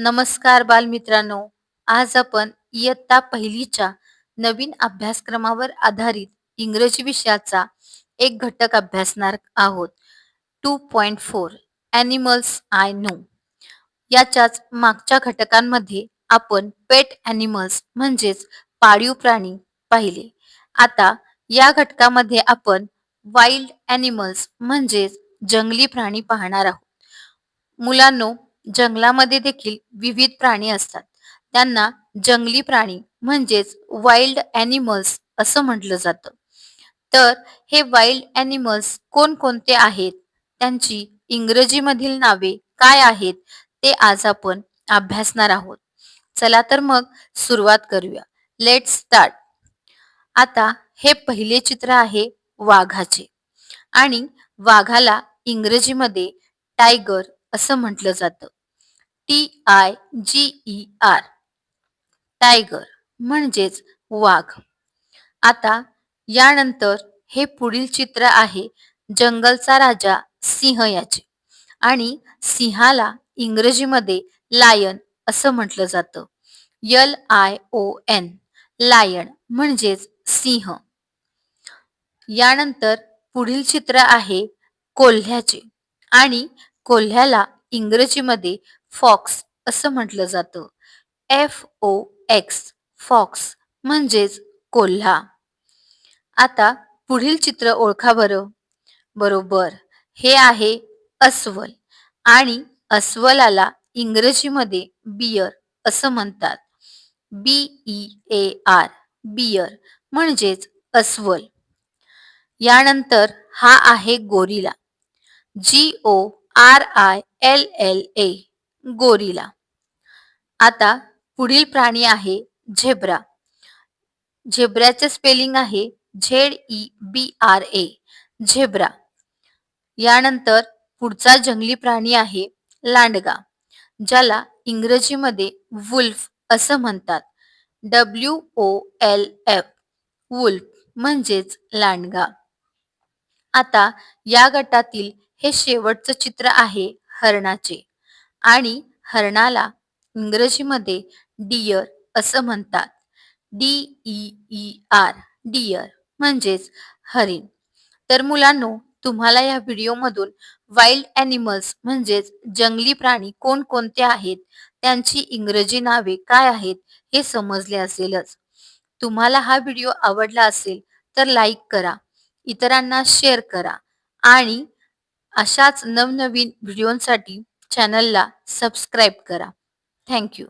नमस्कार बालमित्रांनो. आज आपण इयत्ता पहिलीच्या नवीन अभ्यासक्रमावर आधारित इंग्रजी विषयाचा एक घटक अभ्यासणार आहोत. Two point four animals I know. याच्याच मागच्या घटकांमध्ये आपण पेट ॲनिमल्स म्हणजेच पाळीव प्राणी पाहिले. आता या घटकामध्ये आपण वाईल्ड ॲनिमल्स म्हणजेच जंगली प्राणी पाहणार आहोत. मुलांनो जंगलामध्ये देखील विविध प्राणी असतात. त्यांना जंगली प्राणी म्हणजेच वाईल्ड ॲनिमल्स असं म्हटलं जातं. तर हे वाईल्ड ॲनिमल्स कोणकोणते आहेत? त्यांची इंग्रजीमधील नावे काय आहेत? ते आज आपण अभ्यासणार आहोत. चला तर मग सुरुवात करूया. लेट स्टार्ट आता हे पहिले चित्र आहे वाघाचे. आणि वाघाला इंग्रजीमध्ये टायगर असं म्हटलं जातं. T I G E R tiger म्हणजेच वाघ. आता यानंतर हे पुढील चित्र आहे जंगलचा राजा सिंह याचे. आणि सिंहाला इंग्रजीमध्ये लायन असं म्हटलं जातं. L I O N lion म्हणजेच सिंह. यानंतर पुढील चित्र आहे कोल्ह्याचे. आणि कोल्ह्याला इंग्रजीमध्ये फॉक्स असं म्हटलं जातं. एफ ओ एक्स फॉक्स म्हणजेच कोल्हा. आता पुढील चित्र ओळखा बरं. बरोबर हे आहे अस्वल आणि अस्वलाला इंग्रजीमध्ये बियर असं म्हणतात. B E A R bear म्हणजेच अस्वल. यानंतर हा आहे gorilla. G O R I L L A gorilla. आता पुढील प्राणी आहे झेब्रा. झेब्राचे स्पेलिंग आहे Z E B R A zebra. यानंतर पुढचा जंगली प्राणी आहे लांडगा ज्याला इंग्रजीमध्ये वुल्फ असं म्हणतात. W O L F wolf म्हणजेच लांडगा. आता या गटातील हे शेवटचं चित्र आहे हरणाचे. आणि हरणाला इंग्रजीमध्ये डियर असं म्हणतात. D E E R deer म्हणजेच हरिण. तर मुलांनो तुम्हाला या व्हिडिओमधून वाईल्ड ॲनिमल्स म्हणजेच जंगली प्राणी कोणकोणते आहेत त्यांची इंग्रजी नावे काय आहेत हे समजले असेलच. तुम्हाला हा व्हिडिओ आवडला असेल तर लाईक करा इतरांना शेअर करा आणि अशाच नवनवीन व्हिडिओंसाठी चॅनलला सबस्क्राईब करा. थँक्यू